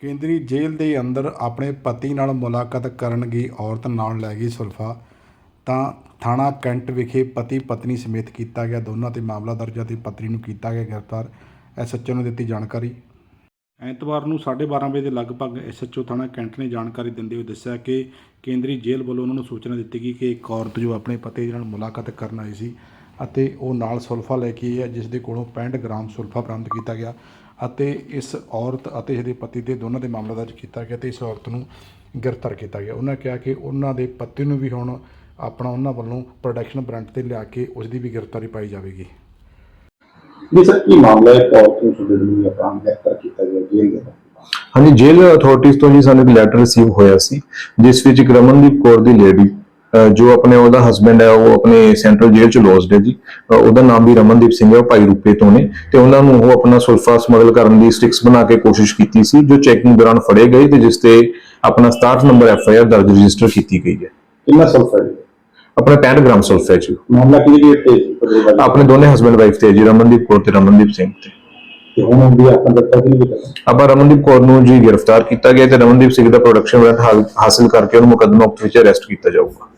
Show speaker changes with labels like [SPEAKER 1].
[SPEAKER 1] ਕੇਂਦਰੀ ਜੇਲ੍ਹ ਦੇ ਅੰਦਰ ਆਪਣੇ ਪਤੀ ਨਾਲ ਮੁਲਾਕਾਤ ਕਰਨ ਗਈ ਔਰਤ ਨਾਲ ਲੈ ਗਈ ਸੁਲਫਾ। ਤਾਂ ਥਾਣਾ ਕੈਂਟ ਵਿਖੇ ਪਤੀ ਪਤਨੀ ਸਮੇਤ ਕੀਤਾ ਗਿਆ ਦੋਨਾਂ ਤੇ ਮਾਮਲਾ ਦਰਜ ਅਤੇ ਪਤਨੀ ਨੂੰ ਕੀਤਾ ਗਿਆ ਗ੍ਰਿਫਤਾਰ। ਐਸਐਚਓ ਨੇ ਦਿੱਤੀ ਜਾਣਕਾਰੀ। ਐਤਵਾਰ ਨੂੰ 12:30 ਵਜੇ ਦੇ ਲਗਭਗ ਐਸਐਚਓ ਥਾਣਾ ਕੈਂਟ ਨੇ ਜਾਣਕਾਰੀ ਦਿੰਦੇ ਹੋਏ ਦੱਸਿਆ ਕਿ ਕੇਂਦਰੀ ਜੇਲ੍ਹ ਵੱਲੋਂ ਉਹਨਾਂ ਨੂੰ ਸੂਚਨਾ ਦਿੱਤੀ ਗਈ ਕਿ ਇੱਕ ਔਰਤ ਜੋ ਆਪਣੇ ਪਤੀ ਦੇ ਨਾਲ ਮੁਲਾਕਾਤ ਕਰਨ ਆਈ ਸੀ ਅਤੇ ਉਹ ਨਾਲ ਸੁਲਫਾ ਲੈ ਕੇ ਆਈ ਹੈ ਜਿਸ ਦੇ ਕੋਲੋਂ 65 ਗ੍ਰਾਮ ਸੁਲਫਾ ਬਰਾਮਦ ਕੀਤਾ ਗਿਆ ਅਤੇ ਇਸ ਔਰਤ ਅਤੇ ਇਹਦੇ ਪਤੀ ਦੇ ਦੋਨਾਂ ਦੇ ਮਾਮਲਾ ਦਰਜ ਕੀਤਾ ਗਿਆ ਤੇ ਇਸ ਔਰਤ ਨੂੰ ਗ੍ਰਿਫਤਾਰ ਕੀਤਾ ਗਿਆ। ਉਹਨਾਂ ਕਿਹਾ ਕਿ ਉਹਨਾਂ ਦੇ ਪਤੀ ਨੂੰ ਵੀ ਹੁਣ ਆਪਣਾ ਉਹਨਾਂ ਵੱਲੋਂ ਪ੍ਰੋਡਕਸ਼ਨ ਬ੍ਰਾਂਡ ਤੇ ਲਿਆ ਕੇ ਉਸ ਦੀ ਵੀ ਗ੍ਰਿਫਤਾਰੀ ਪਾਈ ਜਾਵੇਗੀ।
[SPEAKER 2] ਜੀ ਸਰ ਕੀ ਮਾਮਲਾ ਹੈ? ਔਰਤ ਨੂੰ ਸੁਧਰਨ ਨੂੰ ਆਪਣਾ ਗ੍ਰਿਫਤਾਰ ਕੀਤਾ ਗਿਆ ਜੇਲ੍ਹ ਦੇ ਵਿੱਚ?
[SPEAKER 3] ਹਾਂਜੀ ਜੇਲ੍ਹ ਅਥਾਰਟੀਜ਼ ਤੋਂ ਜੀ ਸਾਨੂੰ ਇੱਕ ਲੈਟਰ ਰਿਸੀਵ ਹੋਇਆ ਸੀ ਜਿਸ ਵਿੱਚ ਇੱਕ ਰਮਨਦੀਪ ਕੌਰ ਦੀ ਲੇਡੀ ਜੋ ਆਪਣੇ ਉਹਦਾ ਹਸਬੰਡ ਹੈ ਉਹ ਆਪਣੇ ਸੈਂਟਰਲ ਜੇਲ੍ਹ ਚ ਲੋਸਡ ਹੈ ਜੀ। ਉਹਦਾ ਨਾਮ ਵੀ ਰਮਨਦੀਪ ਸਿੰਘ ਹੈ ਉਹ ਭਾਈ ਰੂਪੇ ਤੋਂ ਨੇ। ਤੇ ਉਹਨਾਂ ਨੂੰ ਉਹ ਆਪਣਾ ਸੁਲਫਾ ਸਮਗਲ ਕਰਨ ਦੀ ਸਟਿਕਸ ਬਣਾ ਕੇ ਕੋਸ਼ਿਸ਼ ਕੀਤੀ ਸੀ ਜੋ ਚੈਕਿੰਗ ਦੌਰਾਨ ਫੜੇ ਗਏ ਤੇ ਜਿਸ ਤੇ ਆਪਣਾ 67 ਨੰਬਰ ਐਫ ਆਈ ਆਰ ਦਰਜ ਰਜਿਸਟਰ ਕੀਤੀ ਗਈ ਹੈ।
[SPEAKER 2] ਕਿੰਨਾ ਸਲਫਰ ਹੈ
[SPEAKER 3] ਆਪਣਾ 65 ਗ੍ਰਾਮ ਸੁਲਫਾ ਹੈ ਜੀ।
[SPEAKER 2] ਮਾਮਲਾ ਕਿਹਦੀ ਤੇ
[SPEAKER 3] ਆਪਣੇ ਦੋਨੇ ਹਸਬੰਡ ਵਾਈਫ ਤੇ ਜੀ ਰਮਨਦੀਪ ਕੌਰ ਤੇ ਰਮਨਦੀਪ ਸਿੰਘ ਤੇ।
[SPEAKER 2] ਤੇ ਹੁਣ ਵੀ
[SPEAKER 3] ਆਪਾਂ ਰਮਨਦੀਪ ਕੌਰ ਨੂੰ ਜੀ ਗ੍ਰਿਫਤਾਰ ਕੀਤਾ ਗਿਆ ਤੇ ਰਮਨਦੀਪ ਸਿੰਘ ਦਾ ਪ੍ਰੋਡਕਸ਼ਨ ਵਾਰੰਟ ਹਾਸਲ ਕਰਕੇ ਉਹਨੂੰ ਮੁਕੱਦਮਾ ਵਿੱਚ ਅਰੈਸਟ ਕੀਤਾ ਜਾਊਗਾ।